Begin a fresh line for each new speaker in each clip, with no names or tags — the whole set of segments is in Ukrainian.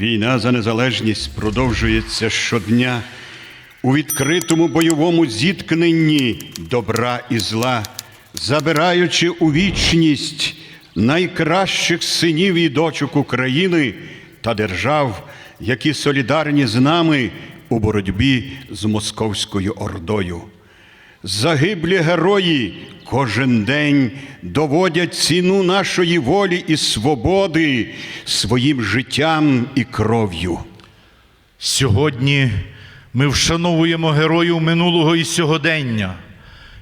Війна за незалежність продовжується щодня у відкритому бойовому зіткненні добра і зла, забираючи у вічність найкращих синів і дочок України та держав, які солідарні з нами у боротьбі з московською ордою. Загиблі герої кожен день доводять ціну нашої волі і свободи своїм життям і кров'ю.
Сьогодні ми вшановуємо героїв минулого і сьогодення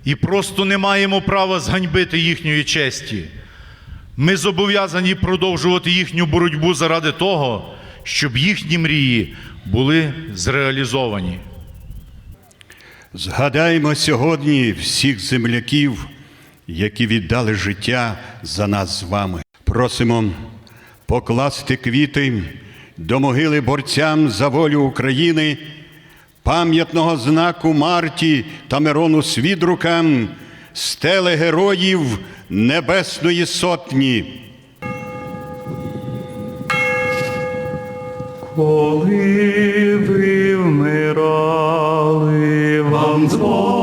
і просто не маємо права зганьбити їхньої честі. Ми зобов'язані продовжувати їхню боротьбу заради того, щоб їхні мрії були зреалізовані.
Згадаймо сьогодні всіх земляків, які віддали життя за нас з вами. Просимо покласти квіти до могили борцям за волю України, пам'ятного знаку Марті та Мирону Свідрукам, стели героїв Небесної Сотні.
Коли ви вмирали, belongs
born.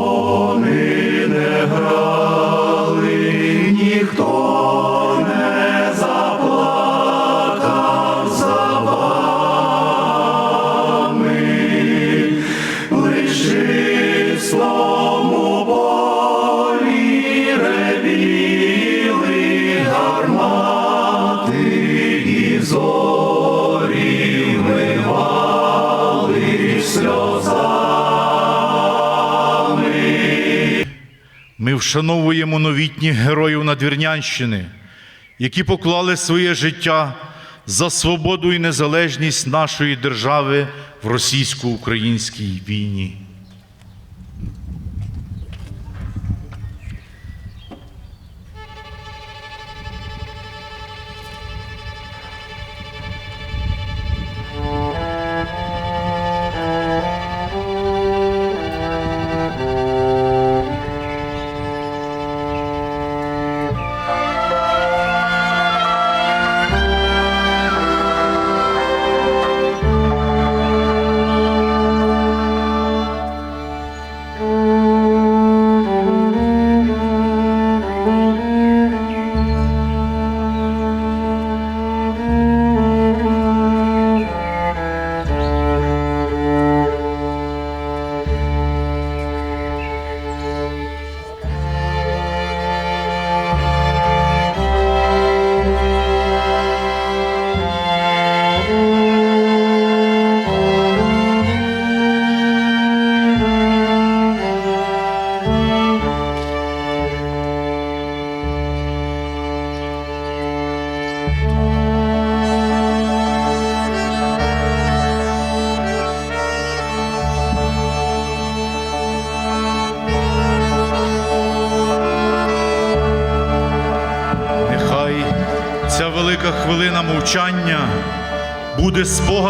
Вшановуємо новітніх героїв Надвірнянщини, які поклали своє життя за свободу і незалежність нашої держави в російсько-українській війні.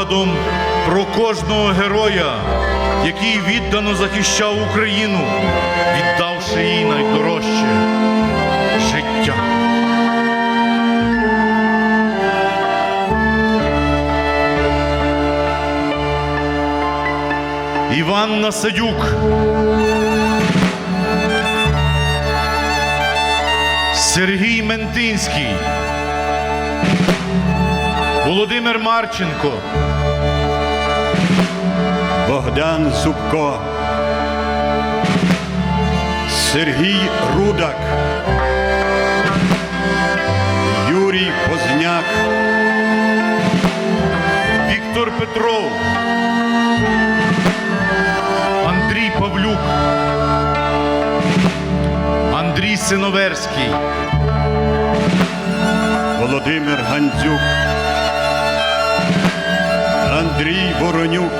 Спогадом про кожного героя, який віддано захищав Україну, віддавши їй найдорожче життя. Іван Насадюк. Сергій Ментинський, Володимир Марченко,
Богдан Зубко, Сергій Рудак, Юрій Позняк,
Віктор Петров, Андрій Павлюк, Андрій Синоверський,
Володимир Гандзюк, Андрій Воронюк,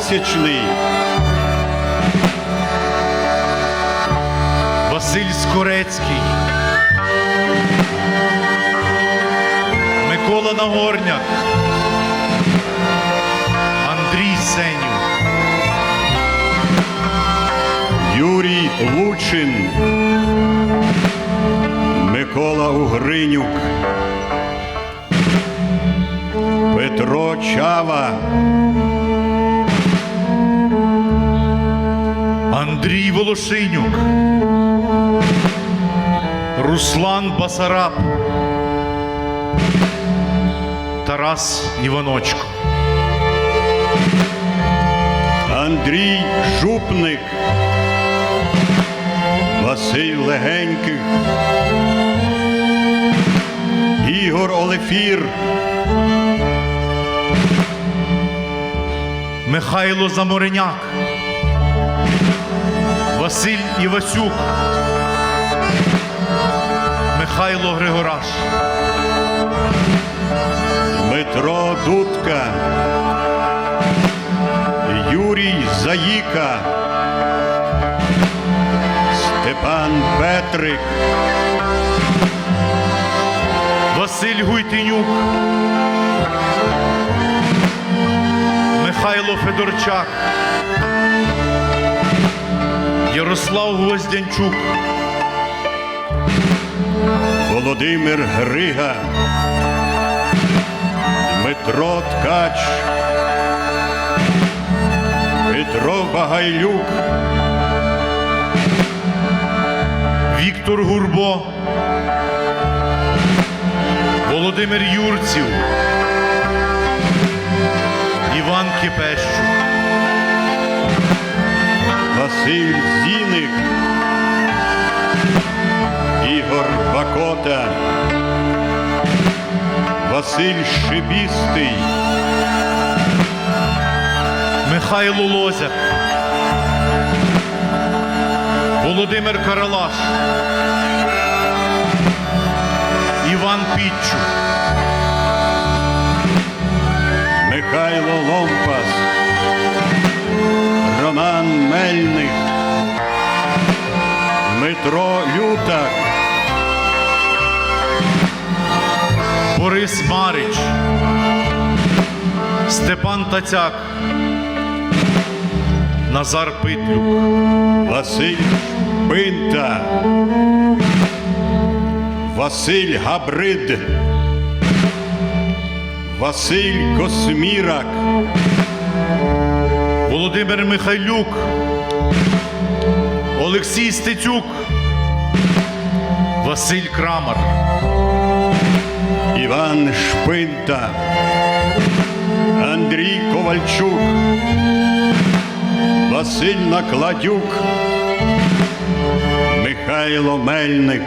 Пасічний,
Василь Скорецький, Микола Нагорняк, Андрій Сенів,
Юрій Лучин, Микола Угринюк, Дмитро Чава,
Андрій Волошинюк, Руслан Басараб, Тарас Іваночко,
Андрій Жупник, Василь Легеньких, Ігор Олефір,
Михайло Замореняк, Василь Івасюк, Михайло Григораш,
Дмитро Дудка, Юрій Заїка, Степан Петрик,
Василь Гуйтинюк, Михайло Федорчак, Ярослав Гвоздянчук,
Володимир Грига, Дмитро Ткач, Петро Багайлюк,
Віктор Гурбо, Володимир Юрців, Іван Кипещук,
Василь Зіник, Ігор Бакота, Василь Шибістий,
Михайло Лозяк, Володимир Каралаш, Іван Пітчук,
Михайло Ломпас, Роман Мельник, Дмитро Лютак,
Борис Марич, Степан Тацяк, Назар Питлюк,
Василь Шпинта, Василь Габрид, Василь Космірак,
Володимир Михайлюк, Олексій Стецюк, Василь Крамар,
Іван Шпинта, Андрій Ковальчук, Василь Накладюк, Михайло Мельник.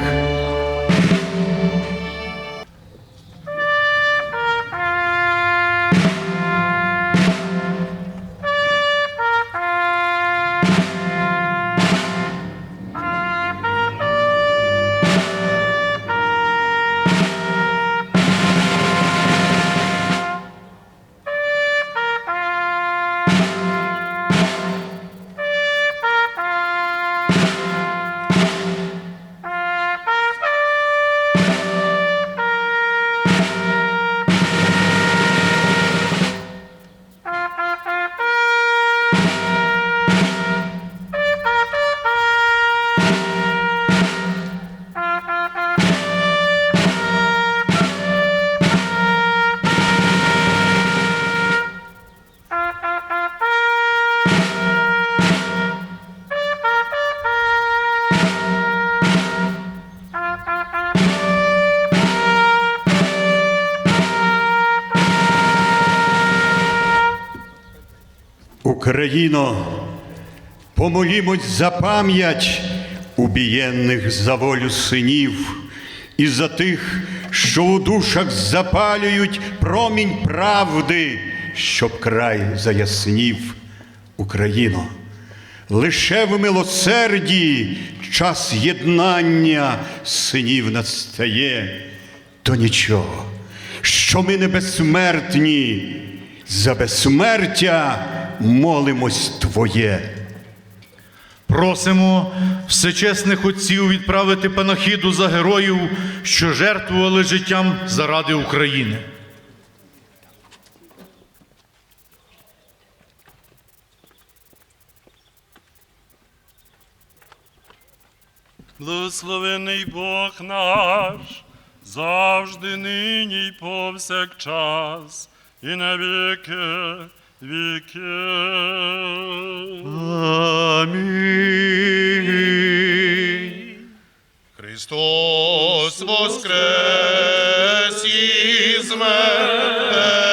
Україно, помолімось за пам'ять убієнних за волю синів і за тих, що у душах запалюють промінь правди, щоб край заяснів Україно. Лише в милосерді час єднання синів настає, то нічого, що ми не безсмертні, за безсмертя молимось Твоє.
Просимо всечесних отців відправити панахіду за героїв, що жертвували життям заради України.
Благословений Бог наш, завжди нині й повсякчас,
і на віки.
Амінь.
Христос воскрес із мертвих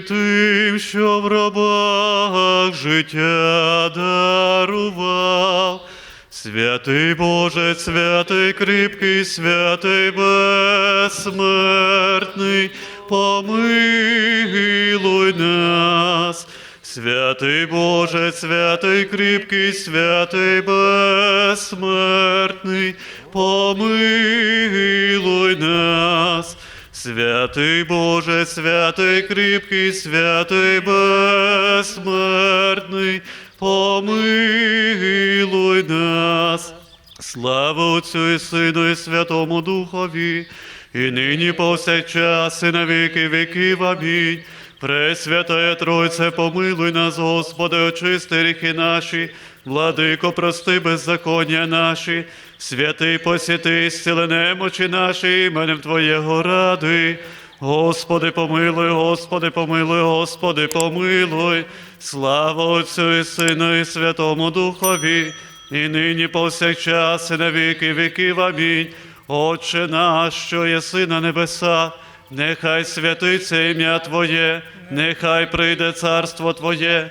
Тим, що в робах життя дарував. Святий Боже, святий кріпкий, святий безсмертний, помилуй нас. Святий Боже, святий кріпкий, святий безсмертний, помилуй. Святий Боже, святий кріпкий, святий безсмертний, помилуй нас. Слава Отцю і Сину і Святому Духові, і нині повсякчас, і на віки віків. Амінь. Пресвятая Тройце, помилуй нас, Господи, очисти гріхи наші, владико, прости беззаконня наші, святий посіти, зціли немочі наші, іменем Твоєго ради. Господи, помилуй, Господи, помилуй, Господи, помилуй. Слава Отцю і Сину і Святому Духові, і нині повсякчас, і на віки віків. Амінь. Отче наш, що єси на небесах, Нехай святиться ім'я Твоє, нехай прийде царство Твоє,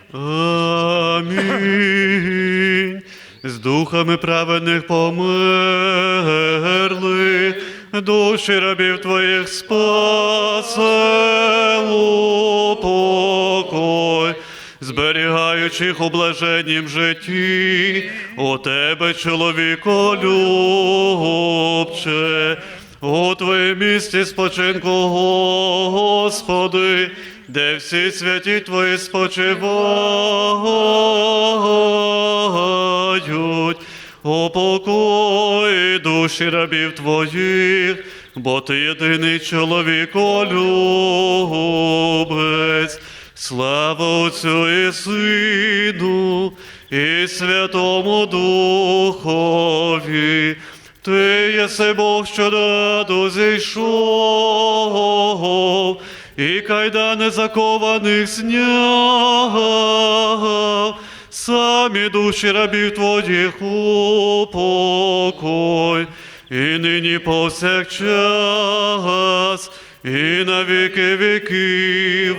Амінь. З духами праведних померли, душі рабів твоїх спасело покой, зберігаючих у блаженнім житті, у тебе, чоловіко любче, у твоєму місці спочинку, Господи, де всі святі Твої спочивають, у покої душі рабів Твоїх, бо Ти єдиний чоловіколюбець. Слава Отцю і Сину, і Святому Духові. Ти єси Бог, що раду зійшов, і кайдани закованих зняв, самі душі рабів твоїх у покой, і нині повсякчас, і на віки віків.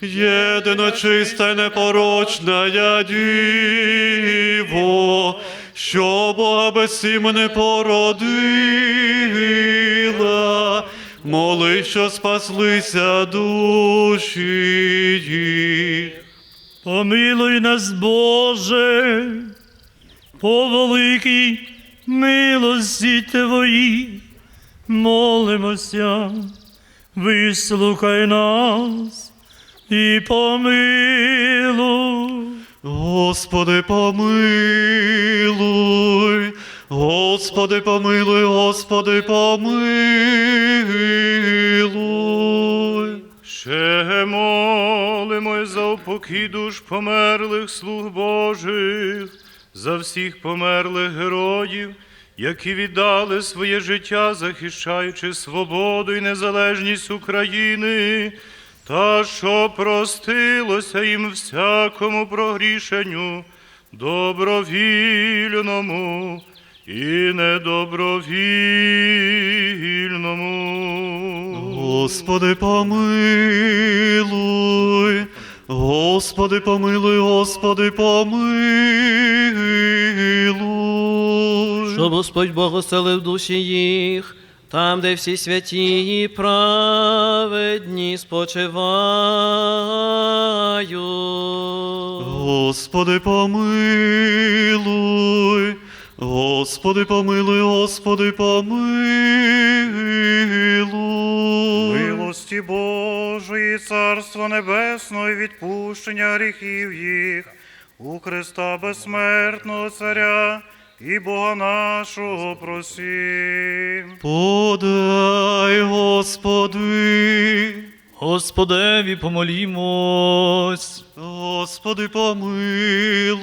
Єдина чиста й непорочна я діво, що Бога без сім'ї породила, моли, що спаслися душі.
Помилуй нас, Боже, по великій милості Твоїй, молимося, вислухай нас і помилуй.
Господи, помилуй, Господи, помилуй, Господи, помилуй.
Ще молимо за упокій душ померлих слуг Божих, за всіх померлих героїв, які віддали своє життя, захищаючи свободу і незалежність України, та що простилося їм всякому прогрішенню, добровільному і недобровільному.
Господи, помилуй, Господи, помилуй, Господи, помилуй.
Щоб Господь Бог оселив душі їх, там, де всі святі і праведні спочивають.
Господи, помилуй, Господи, помилуй, Господи, помилуй.
Милості Божої, Царство Небесної, відпущення гріхів їх, у Христа безсмертного Царя і Бога нашого просім.
Подай, Господи,
Господеві помолімось.
Господи, помилуй.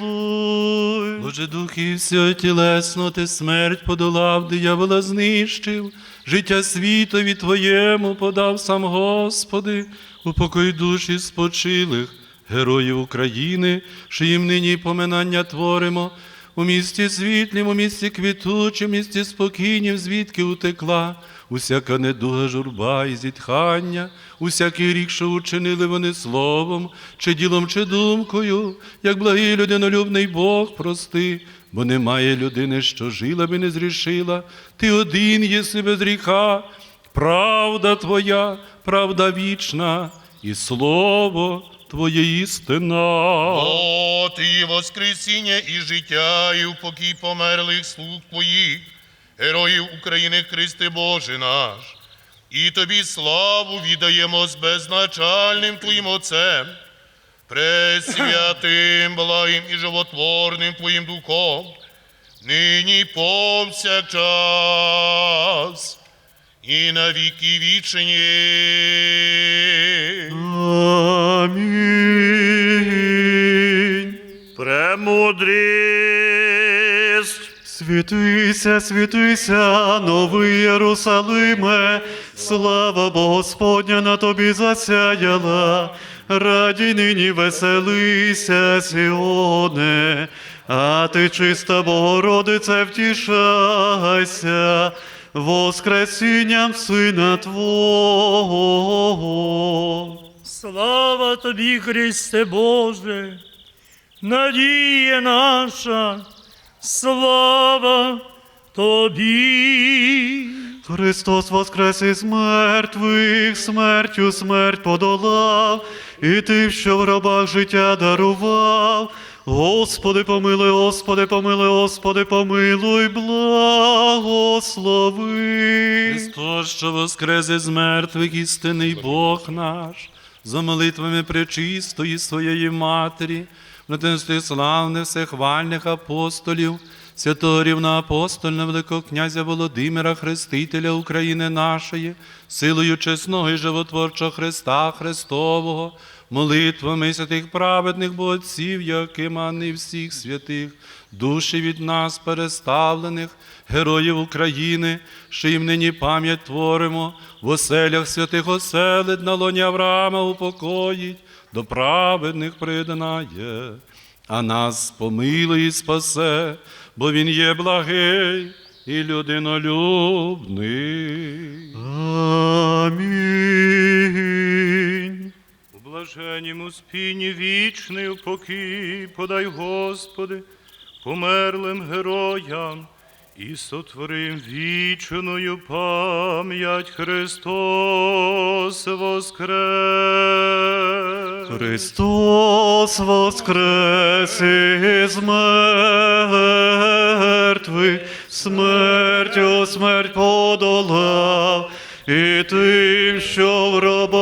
Боже дух і всього тілесно, ти смерть подолав, диявола знищив, життя світові Твоєму подав сам Господи, упокой душі спочилих, героїв України, що їм нині поминання творимо, у місті світлім, у місті квітучим, у місті спокійнім, звідки утекла, усяка недуга, журба і зітхання, усякий рік, що учинили вони словом, чи ділом, чи думкою, як благий людинолюбний Бог прости, бо немає людини, що жила би не зрішила, ти один єси без гріха, правда Твоя, правда вічна, і слово Твоє істина.
От і воскресіння, і життя, і упокій померлих слуг Твоїх, героїв України Христи Боже наш. І Тобі славу віддаємо з безначальним Твоїм Отцем, пресвятим, благим і животворним Твоїм Духом, нині повсякчас і на віки вічені.
Амінь.
Премудрість.
Світися, світися, новий Єрусалиме, слава Господня на тобі засяяла, раді нині веселися, Сіоне, а ти чиста Богородице, втішайся, воскресінням Сина Твого.
Слава тобі, Христе Боже, надія наша, слава тобі.
Христос воскрес із мертвих, смертю смерть подолав, і тим, що в гробах життя дарував. Господи, помилуй, Господи, помилуй, Господи, помилуй, благослови.
Христос, що воскрес із мертвих, істинний Бог наш, за молитвами пречистої своєї Матері, братинстві славних всехвальних апостолів, святого рівноапостольного великого князя Володимира, Хрестителя України нашої, силою чесного і животворчого Христа Христового, молитвами святих праведних бо отців, яким а не всіх святих, душі від нас переставлених, героїв України, що їм нині пам'ять творимо, в оселях святих оселить на лоні Авраама упокоїть, до праведних приднає, а нас помилує і спасе, бо Він є благий і людинолюбний.
Амінь.
У блаженнім вічний упокій подай, Господи, померлим героям і сотворим вічною пам'ять Христос воскрес.
Христос воскрес із мертвих, смертю смерть подолав, і тим, що в робах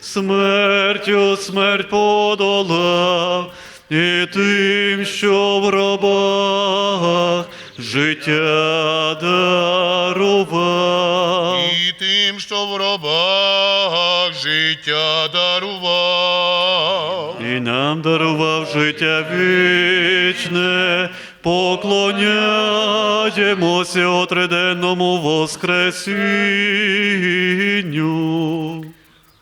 смертю смерть подолав, і тим, що в робах життя дарував.
І тим, що в робах життя дарував.
І нам дарував життя вічне, поклоняємося о триденному воскресінню.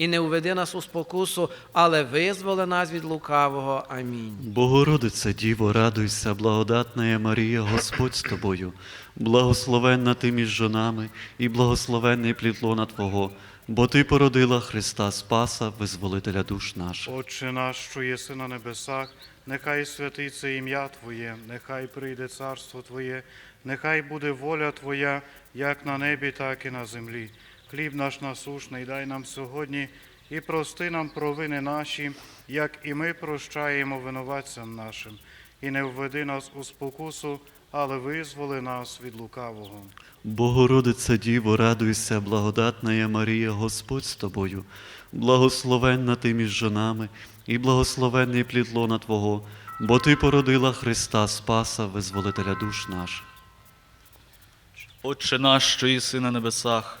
І не уведи нас у спокусу, але визволи нас від лукавого. Амінь.
Богородице, Діво, радуйся, благодатна Марія, Господь з тобою, благословенна ти між жонами, і благословенний плід лона Твого, бо Ти породила Христа Спаса, визволителя душ наших.
Отче наш, що єси на небесах, нехай святиться ім'я Твоє, нехай прийде царство Твоє, нехай буде воля Твоя, як на небі, так і на землі. Хліб наш насушний дай нам сьогодні і прости нам провини наші, як і ми прощаємо винуватцям нашим. І не введи нас у спокусу, але визволи нас від лукавого.
Богородице, Діво, радуйся, благодатна Марія, Господь з тобою, благословенна ти між жонами, і благословенний плід лона Твого, бо Ти породила Христа Спаса, визволителя душ наших.
Отче наш, що єси на небесах,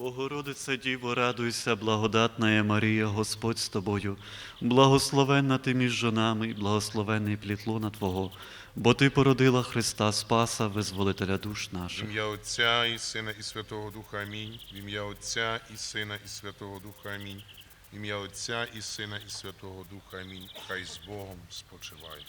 Богородице Діво, радуйся, благодатна Марія, Господь з тобою, благословенна ти між жонами, і благословенний плід лона Твого, бо Ти породила Христа Спаса, визволителя душ
В ім'я Отця і Сина і Святого Духа Амінь. В ім'я Отця і Сина і Святого Духа Амінь. В ім'я Отця і Сина і Святого Духа Амінь. Хай з Богом спочиває.